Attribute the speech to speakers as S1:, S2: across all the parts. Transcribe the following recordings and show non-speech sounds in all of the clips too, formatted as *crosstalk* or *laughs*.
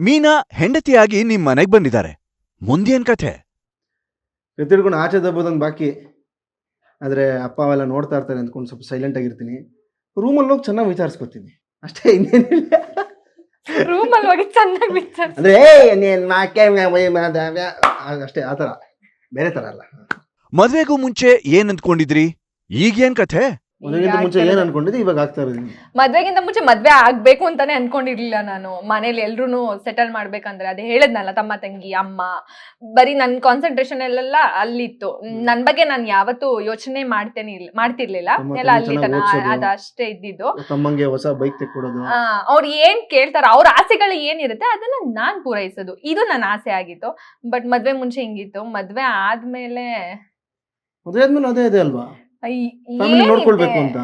S1: ಮೀನಾ ಹೆಂಡತಿಯಾಗಿ ನಿಮ್ ಮನೆಗ್ ಬಂದಿದ್ದಾರೆ. ಮುಂದೇನ್ ಕಥೆ.
S2: ತಿಳ್ಕೊಂಡು ಆಚೆ ದಬ್ಬೋದೊಂದು ಬಾಕಿ. ಆದರೆ ಅಪ್ಪ ಅವೆಲ್ಲ ನೋಡ್ತಾ ಇರ್ತಾರೆ ಅಂದ್ಕೊಂಡು ಸ್ವಲ್ಪ ಸೈಲೆಂಟ್ ಆಗಿರ್ತೀನಿ. ರೂಮಲ್ಲಿ ಹೋಗಿ ಚೆನ್ನಾಗಿ ವಿಚಾರಿಸ್ಕೊತೀನಿ. ಅಷ್ಟೇ ಇನ್ನೇನಿಲ್ಲ.
S3: ರೂಮ್ ಅಲ್ಲಿ ಹೋಗಿ ಚೆನ್ನಾಗಿ ಬಿಚ್ಚಾರ
S2: ಅಂದ್ರೆ ಏ ನೀನ್ ಮಾಕೆ ಮ್ಯಾ- ಮೈ ಮಾದ ಆ- ಅಷ್ಟೇ ಆ ಥರ. ಬೇರೆ ಥರ ಅಲ್ಲ.
S1: ಮದ್ವೆಗೂ ಮುಂಚೆ ಏನ್ ಅಂದ್ಕೊಂಡಿದ್ರಿ? ಈಗೇನ್ ಕಥೆ?
S2: ಮದುವೆಗಿಂತ ಮುಂಚೆ ಏನು ಅನ್ಕೊಂಡಿದ್ದೆ? ಇವಾಗ ಆಗ್ತಾ ಇರೋದು
S3: ಮದ್ವೆಗಿಂತ ಮುಂಚೆ ಮದ್ವೆ ಆಗ್ಬೇಕು ಅಂತಾನೆ ಅನ್ಕೊಂಡಿರ್ಲಿಲ್ಲ ನಾನು. ಮನೇಲಿ ಎಲ್ರು ಸೆಟಲ್ ಮಾಡ್ಬೇಕಂದ್ರೆ ಅದೇ ಹೇಳದ್ನಲ್ಲ ತಮ್ಮ ತಂಗಿ ಅಮ್ಮ ಬರೀ ನನ್ ಕಾನ್ಸಂಟ್ರೇಷನ್ ಎಲ್ಲ ಅಲ್ಲಿತ್ತು. ನನ್ ಬಗ್ಗೆ ನಾನು ಯಾವತ್ತೂ ಯೋಚನೆ ಮಾಡ್ತೇನೆ ಮಾಡ್ತಿರ್ಲಿಲ್ಲ. ಎಲ್ಲ ಅಲ್ಲಿ
S2: ಚೆನ್ನಾಗ್
S3: ತನ
S2: ಓದ್ಸೋದು.
S3: ಅದ ಅಷ್ಟೇ ಇದ್ದಿದ್ದು.
S2: ತಮ್ಮಂಗೆ ಹೊಸ ಬೈಕ್ ತೆಕ್ಕೊಡೋದು.
S3: ಅವ್ರು ಏನ್ ಕೇಳ್ತಾರ ಅವ್ರ ಆಸೆಗಳು ಏನಿರುತ್ತೆ ಅದನ್ನ ನಾನ್ ಪೂರೈಸೋದು. ಇದು ನನ್ನ ಆಸೆ ಆಗಿತ್ತು. ಬಟ್ ಮದ್ವೆ ಮುಂಚೆ ಹಿಂಗಿತ್ತು. ಮದ್ವೆ ಆದ್ಮೇಲೆ
S2: ಮದುವೆ ಆದ್ಮೇಲೆ ಅದೇ ಇದೆ ಅಲ್ವಾ? ಫ್ಯಾಮಿಲಿ? ನೋಡ್ಕೊಳ್ಬೇಕು ಅಂತ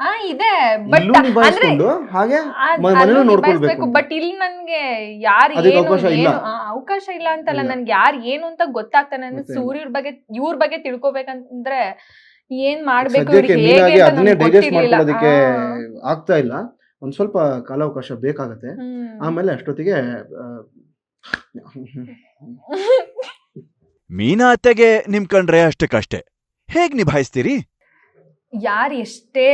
S3: ಆ ಇದೆ ಬಟ್
S2: ಇಲ್ಲೂ ನಿಭಾಯಿಸ್ಕೊಂಡು ಹಾಗೆ ಮ- ಮನೇಲೂ ನೋಡ್ಕೊಳ್ಬೇಕು ಅಂತ.
S3: ಬಟ್ ಇಲ್ಲಿ ನನ್ಗೆ ಯಾರು
S2: ಅದಕ್ಕೆ
S3: ಏನು
S2: ಅವಕಾಶ ಇಲ್ಲ.
S3: ಏನು- ಆ, ಅವಕಾಶ ಇಲ್ಲ ಅಂತಲ್ಲ
S2: ಇಲ್ಲ.
S3: ನನ್ಗೆ ಯಾರು ಏನು ಅಂತ ಗೊತ್ತಾಗ್ತಾನೆ ಅಂದ್ರೆ. ಸೂರ್ಯರ ಬಗ್ಗೆ ಇವ್ರ ಬಗ್ಗೆ ತಿಳ್ಕೊಬೇಕಂದ್ರೆ ಏನ್ ಮಾಡ್ಬೇಕು
S2: ಸದ್ಯಕ್ಕೆ
S3: ಇವ್ರಿಗೆ
S2: ಮೀನಾಗಿ
S3: ಹೇಗೆ ಅಂತ
S2: ಅದನ್ನೇ
S3: ನನ್ಗೆ
S2: ಡೈಜೆಸ್ಟ್
S3: ಗೊತ್ತಿರ್ಲಿಲ್ಲ.
S2: ಮಾಡ್ಕೊಳ್ಳೋದಕ್ಕೆ
S3: ಆ.
S2: ಆಗ್ತಾ ಇಲ್ಲ ಒಂದ್ ಸ್ವಲ್ಪ ಕಾಲಾವಕಾಶ ಬೇಕಾಗತ್ತೆ
S3: ಹ್ಮ್.
S2: ಆಮೇಲೆ ಅಷ್ಟೊತ್ತಿಗೆ ಆ, *laughs*
S1: ಮೀನಾ ಅತ್ತೆಗೆ ನಿಮ್ ಕಂಡ್ರೆ ಅಷ್ಟಕ್ಕಷ್ಟೇ ಹೇಗ್ ನಿಭಾಯಿಸ್ತೀರಿ
S3: ಯಾರು ಎಷ್ಟೇ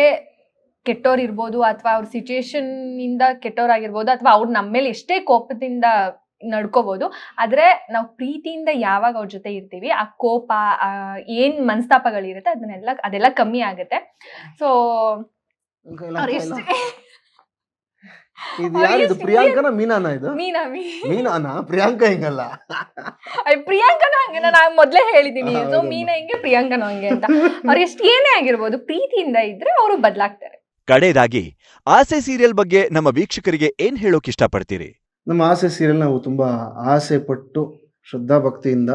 S3: ಕೆಟ್ಟೋರ್ ಇರ್ಬೋದು ಅಥವಾ ಅವ್ರ ಸಿಚುಯೇಷನ್ ಇಂದ ಕೆಟ್ಟೋರಾಗಿರ್ಬೋದು ಅಥವಾ ಅವ್ರು ನಮ್ಮ ಮೇಲೆ ಎಷ್ಟೇ ಕೋಪದಿಂದ ನಡ್ಕೋಬಹುದು ಆದ್ರೆ ನಾವು ಪ್ರೀತಿಯಿಂದ ಯಾವಾಗ ಅವ್ರ ಜೊತೆ ಇರ್ತೀವಿ ಆ ಕೋಪ ಆ ಏನ್ ಮನಸ್ತಾಪಗಳಿರುತ್ತೆ ಅದನ್ನೆಲ್ಲ ಅದೆಲ್ಲ ಕಮ್ಮಿ ಆಗುತ್ತೆ ಸೊ.
S2: ಇದು ಯಾರಿದು ಪ್ರಿಯಾಂಕನ ಮೀನಾನ ಇದು?
S3: ಮೀನಾ
S2: ಮೀನಾನ? ಪ್ರಿಯಾಂಕ ಹಿಂಗಲ್ಲ?
S3: ಅಯ್ಯ, ಪ್ರಿಯಾಂಕನೂ ಹಂಗೆ. ನಾನು ಮೊದ್ಲೇ
S2: ಹೇಳಿದ್ದೀನಿ
S3: ಸೊ. ಮೀನಾ ಹಿಂಗೆ ಪ್ರಿಯಾಂಕನೂ ಹಂಗೆ ಅಂತ. ಅವ್ರು ಎಷ್ಟು ಏನೇ ಆಗಿರ್ಬೋದು ಪ್ರೀತಿಯಿಂದ ಇದ್ರೆ ಅವರು ಬದಲಾಗ್ತಾರೆ.
S1: ಕಡೆಯದಾಗಿ ಆಸೆ ಸೀರಿಯಲ್ ಬಗ್ಗೆ ನಮ್ಮ ವೀಕ್ಷಕರಿಗೆ ಏನ್ ಹೇಳೋಕೆ ಇಷ್ಟಪಡ್ತೀರಿ?
S2: ನಮ್ಮ ಆಸೆ ಸೀರಿಯಲ್ ನಾವು ತುಂಬಾ ಆಸೆ ಪಟ್ಟು ಶ್ರದ್ಧಾ ಭಕ್ತಿಯಿಂದ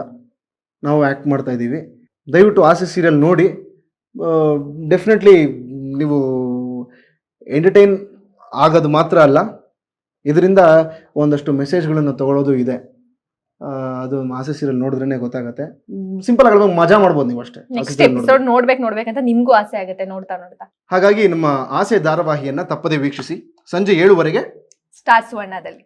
S2: ನಾವು ಆಕ್ಟ್ ಮಾಡ್ತಾ ಇದ್ದೀವಿ. ದಯವಿಟ್ಟು ಆಸೆ ಸೀರಿಯಲ್ ನೋಡಿ. ಡೆಫಿನೆಟ್ಲಿ ನೀವು ಎಂಟರ್ಟೈನ್ ಆಗೋದು ಮಾತ್ರ ಅಲ್ಲ ಇದರಿಂದ ಒಂದಷ್ಟು ಮೆಸೇಜ್ಗಳನ್ನು ತಗೊಳ್ಳೋದು ಇದೆ. ಅದು ಆಸೆ ಸೀರಿಯಲ್ ನೋಡಿದ್ರೇ ಗೊತ್ತಾಗುತ್ತೆ. ಸಿಂಪಲ್ ಆಗಿ ಮಜಾ ಮಾಡ್ಬೋದು ನೀವು ಅಷ್ಟೇ.
S3: ನೆಕ್ಸ್ಟ್. ಎಪಿಸೋಡ್ ನೋಡ್ಬೇಕು ನೋಡ್ಬೇಕಂತ ನಿಮ್ಗೂ ಆಸೆ ಆಗುತ್ತೆ ನೋಡ್ತಾ ನೋಡ್ತಾ.
S2: ಹಾಗಾಗಿ ನಮ್ಮ ಆಸೆ ಧಾರಾವಾಹಿಯನ್ನ ತಪ್ಪದೆ ವೀಕ್ಷಿಸಿ. ಸಂಜೆ ಏಳುವರೆಗೆ
S3: ಸ್ಟಾರ್ ಸುವರ್ಣದಲ್ಲಿ